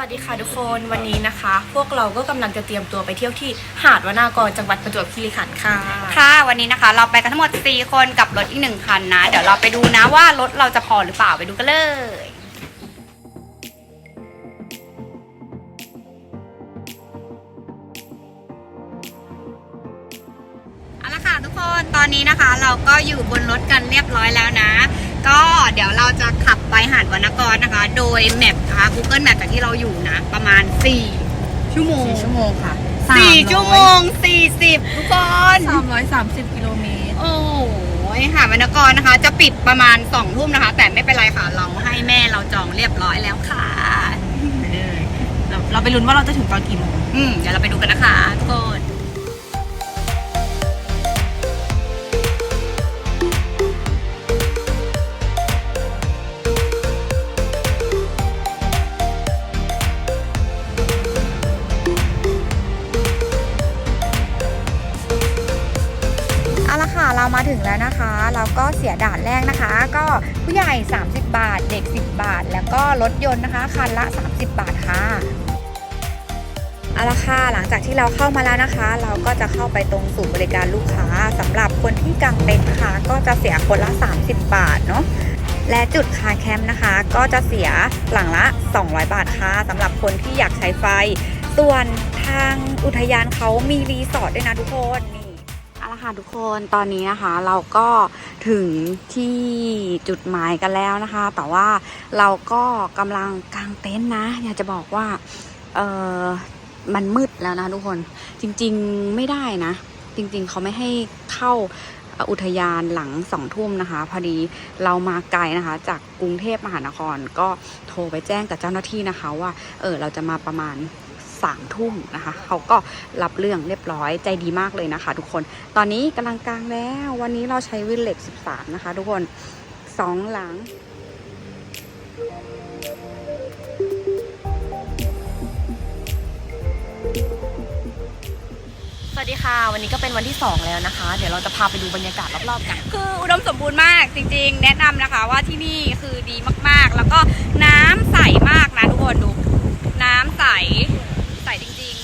วัสดีค่ะทุกคนวันนี้นะคะ พวกเราก็กำลังจะเตรียมตัวไปเที่ยวที่หาดวนากรจังหวัดประจวบคีรีขันธ์ค่ะ ค่ะวันนี้นะคะ เราไปกันทั้งหมด 4 คนกับรถอีกหนึ่งคันนะ เดี๋ยวเราไปดูนะว่ารถเราจะพอหรือเปล่าไปดูกันเลยเอาละค่ะทุกคนตอนนี้นะคะ เราก็อยู่บนรถกันเรียบร้อยแล้วนะ ก็เดี๋ยวเราจะขับไปหาดวรรณกรนะคะ โดยแมปนะคะ Google Map จากที่เราอยู่นะ ประมาณ 4 ชั่วโมง4ชั่วโมงค่ะสี่ชั่วโมงสี่สิบทุกคน330กิโลเมตร โอ้ยหาดวรรณกรนะคะ จะปิดประมาณสองทุ่มนะคะ แต่ไม่เป็นไรค่ะ เราให้แม่เราจองเรียบร้อยแล้วค่ะไปเลยเราเราไปลุ้นว่าเราจะถึงตอนกี่โมงอืมเดี๋ยวเราไปดูกันนะคะ เรามาถึงแล้วนะคะ เราก็เสียด่านแรกนะคะ ก็ผู้ใหญ่ 30 บาท เด็ก 10 บาท แล้วก็รถยนต์นะคะ คันละ 30 บาทค่ะเอาละค่ะหลังจากที่เราเข้ามาแล้วนะคะ เราก็จะเข้าไปตรงศูนย์บริการลูกค้าสำหรับคนที่กางเต็นท์นะคะก็จะเสียคนละ 30 บาทเนาะและจุดคาแคมป์นะคะ ก็จะเสียหลังละ 200 บาทค่ะสำหรับคนที่อยากใช้ไฟ ส่วนทางอุทยานเขามีรีสอร์ทด้วยนะทุกคน ค่ะทุกคนตอนนี้นะคะเราก็ถึงที่จุดหมายกันแล้วนะคะ แต่ว่าเราก็กำลังกางเต็นท์นะ อยากจะบอกว่าเออมันมืดแล้วนะทุกคนจริงๆไม่ได้นะ จริงๆเขาไม่ให้เข้าอุทยานหลังสองทุ่มนะคะ พอดีเรามาไกลนะคะ จากกรุงเทพมหานครก็โทรไปแจ้งกับเจ้าหน้าที่นะคะ ว่าเออเราจะมาประมาณ สามทุ่มนะคะเขาก็รับเรื่องเรียบร้อยใจดีมากเลยนะคะ ทุกคนตอนนี้กำลังกลางแล้ว วันนี้เราใช้วิลเลจ13นะคะ ทุกคนสองหลังสวัสดีค่ะ วันนี้ก็เป็นวันที่ 2 แล้วนะคะ เดี๋ยวเราจะพาไปดูบรรยากาศรอบๆกันคืออุดมสมบูรณ์มากจริง ๆ แนะนำนะคะว่าที่นี่คือดีมากๆ แล้วก็น้ำใสมากนะทุกคนดู น้ำใส ใสจริง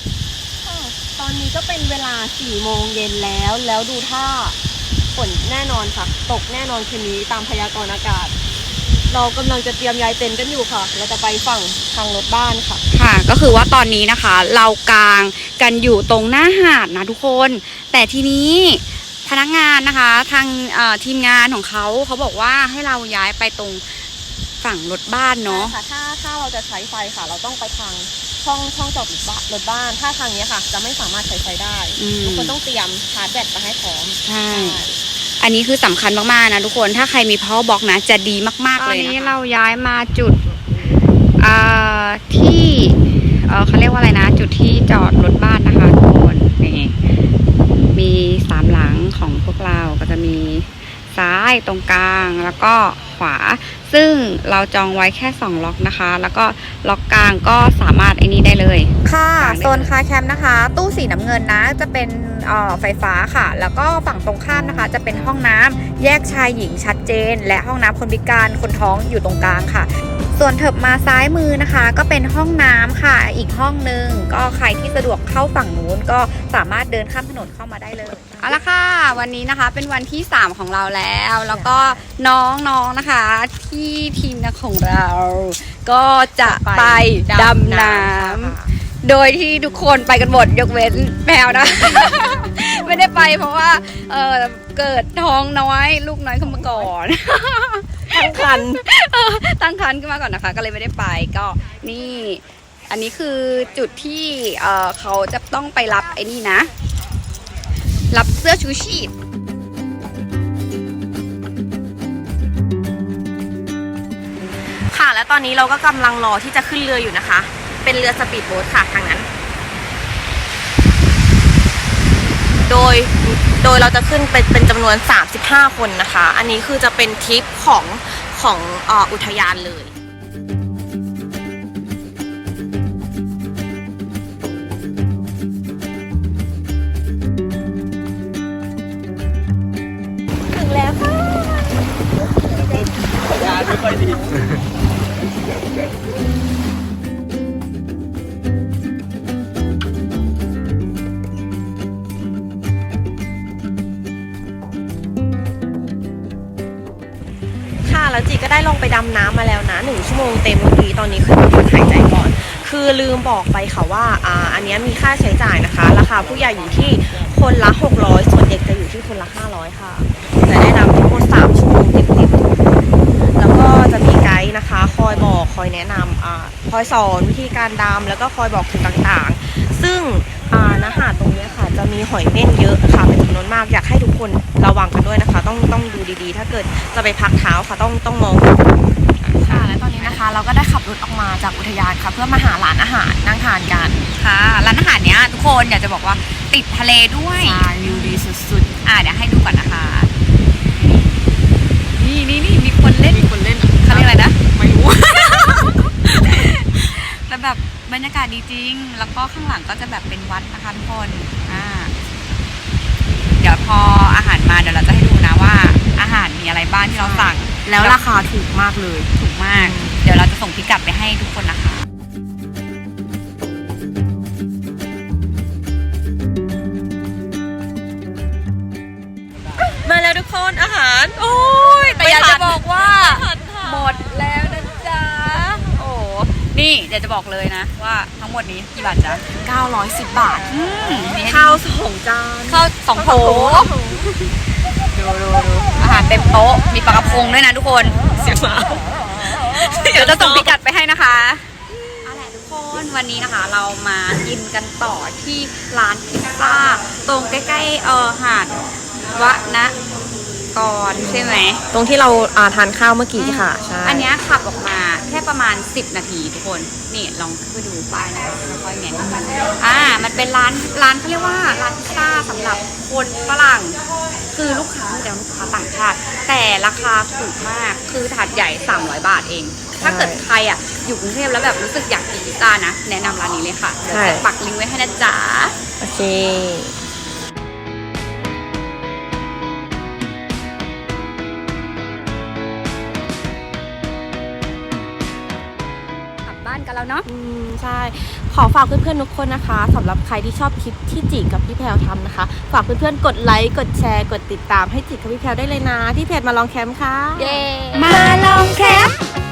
ตอนนี้ ก็เป็นเวลา4โมงเย็นแล้ว แล้วดูท่าฝนแน่นอนค่ะ ตกแน่นอนคืนนี้ตามพยากรณ์อากาศ เรากำลังจะเตรียมย้ายเต็นท์กันอยู่ค่ะ เราจะไปฝั่งทางรถบ้านค่ะๆค่ะ ก็คือว่าตอนนี้นะคะ เรากลางกันอยู่ตรงหน้าหาดนะทุกคน แต่ทีนี้พนักงานนะคะ ทางเอ่อทีมงานของเขาเขาบอกว่าให้เราย้ายไปตรงฝั่งรถบ้านเนาะ ใช่ค่ะถ้าถ้าเราจะใช้ไฟค่ะ เราต้องไปทาง ช่องช่องจอดรถบ้านรถบ้าน ถ้าทางเนี้ยค่ะ จะไม่สามารถใช้ไฟได้อืม ทุกคนต้องเตรียมชาร์จแบตมาให้พร้อมใช่ อันนี้คือสำคัญมาก ๆ นะทุกคน ถ้าใครมี power box นะ จะดีมากๆเลยนะตอนนี้เราย้ายมาจุดอ่าที่เอ่อเขาเรียกว่าอะไรนะ จุดที่จอดรถบ้านนะคะทุกคนนี่มีสามหลังของพวกเราก็จะมีซ้ายตรงกลางแล้วก็ขวา ซึ่งเราจองไว้แค่2ล็อกนะคะ แล้วก็ล็อกกลางก็สามารถไอ้นี้ได้เลย ค่ะกลางได้โซนคาแคมป์นะคะ ตู้สีน้ำเงินนะจะเป็นเอ่อไฟฟ้าค่ะ แล้วก็ฝั่งตรงข้ามนะคะ จะเป็นห้องน้ำแยกชายหญิงชัดเจน และห้องน้ำคนพิการคนท้องอยู่ตรงกลางค่ะ ส่วนเถิบมาซ้ายมือนะคะ ก็เป็นห้องน้ำค่ะ อีกห้องนึง ก็ใครที่สะดวกเข้าฝั่งนู้นก็สามารถเดินข้ามถนนเข้ามาได้เลยเอาละค่ะ วันนี้นะคะเป็นวันที่ 3 ของเราแล้ว แล้วก็น้องๆนะคะที่ทีมของเรา ก็จะไปดำน้ำโดยที่ทุกคนไปกันหมดยกเว้นแมวนะ ไม่ได้ไปเพราะว่าเออเกิดท้องน้อย ลูกน้อยขึ้นมาก่อน ทั้งคันตั้งครรภ์ขึ้นมาก่อนนะคะ ก็เลยไม่ได้ไปก็นี่อันนี้คือจุดที่เอ่อเขาจะต้องไปรับไอ้นี่นะ รับเสื้อชูชีพค่ะและตอนนี้เราก็กำลังรอที่จะขึ้นเรืออยู่นะคะ เป็นเรือสปีดโบ๊ทค่ะทางนั้น โดยโดยเราจะขึ้นเป็นเป็นจำนวน 35 คนนะคะ อันนี้คือจะเป็นทริปของของออุทยานเลย แล้วจีก็ได้ลงไปดำน้ำมาแล้วนะหนึ่งชั่วโมงเต็มเมื่อกี้ตอนนี้ขึ้นมาพักหายใจก่อน คือลืมบอกไปค่ะว่าอ่าอันนี้มีค่าใช้จ่ายนะคะ ราคาผู้ใหญ่อยู่ที่คนละ 600 ส่วนเด็กจะอยู่ที่คนละ 500 ค่ะจะได้ดำทั้งหมด3ชั่วโมงเต็มๆแล้วก็จะมีไกด์นะคะ คอยบอกคอยแนะนำอ่าคอยสอนวิธีการดำแล้วก็คอยบอกจุดต่างๆ ซึ่ง จะมีหอยเม่นเยอะค่ะเป็นจำนวนมากอยากให้ทุกคนระวังกันด้วยนะคะ ต้องต้องดูดีๆ ถ้าเกิดจะไปพักเท้าค่ะต้องต้องมองค่ะและตอนนี้นะคะ เราก็ได้ขับรถออกมาจากอุทยานค่ะ เพื่อมาหาร้านอาหารนั่งทานกันค่ะร้านอาหารเนี้ยทุกคนอยากจะบอกว่าติดทะเลด้วยใช่วิวดีสุดอ่าเดี๋ยวให้ดูก่อนนะคะ นี่นี่นี่มีคนเล่นๆมีคนเล่นเขาเรียกอะไรนะไม่รู้แต่แบบ บรรยากาศดีจริง แล้วก็ข้างหลังก็จะแบบเป็นวัดนะคะทุกคนอ่าเดี๋ยวพออาหารมาเดี๋ยวเราจะให้ดูนะว่า อาหารมีอะไรบ้างที่เราสั่งแล้วราคาถูกมากเลย ถูกมาก เดี๋ยวเราจะส่งพิกัดไปให้ทุกคนนะคะมาแล้วทุกคนอาหาร โอ้ยแต่อยากไม่ทัจะนบอกว่าทันค่ะหมดแล้วนะจ๊ะโอ้ นี่เดี๋ยวจะบอกเลยนะ ว่าทั้งหมดนี้กี่บาทจ๊ะ910 บาทอืมมีให้ข้าวสองจานข้าวสองโถดูดูดูอาหารเต็มโต๊ะ มีปลากระพงด้วยนะทุกคน เสียงหมาเดี๋ยวจะส่งพิกัดไปให้นะคะเอาล่ะทุกคนวันนี้นะคะ เรามากินกันต่อที่ร้านพิซซ่าตรงใกล้ๆเออหาดวะนะ กรใช่ไหม ตรงที่เราอ่าทานข้าวเมื่อกี้ค่ะ ใช่ อันเนี้ยขับออกมาแค่ประมาณ 10 นาทีทุกคน นี่ลองขึ้นไปดูป้ายนะคะแล้วค่อยแงนกันอ่า มันเป็นร้านร้านเขาเรียกว่าร้านพิซซ่าสำหรับคนฝรั่ง คือลูกค้ามีแต่ลูกค้าต่างชาติ แต่ราคาถูกมาก คือถาดใหญ่ 300 บาทเอง ถ้าเกิดใครอะอยู่กรุงเทพแล้วแบบรู้สึกอยากกินพิซซ่านะ แนะนำร้านนี้เลยค่ะเดี๋ยวจะปักลิงก์ไว้ให้นะจ๊ะ โอเคานกันแล้วเนาะอืมใช่ ขอฝากเพื่อนๆทุกคนนะคะสำหรับใครที่ชอบคลิปที่จิกับพี่แพลวทำนะคะ ฝากเพื่อนๆกดไลค์กดแชร์ กดติดตามให้จิกับพี่แพลวได้เลยนะ ที่เพจมาลองแคมป์ค่ะ เย้ มาลองแคมป์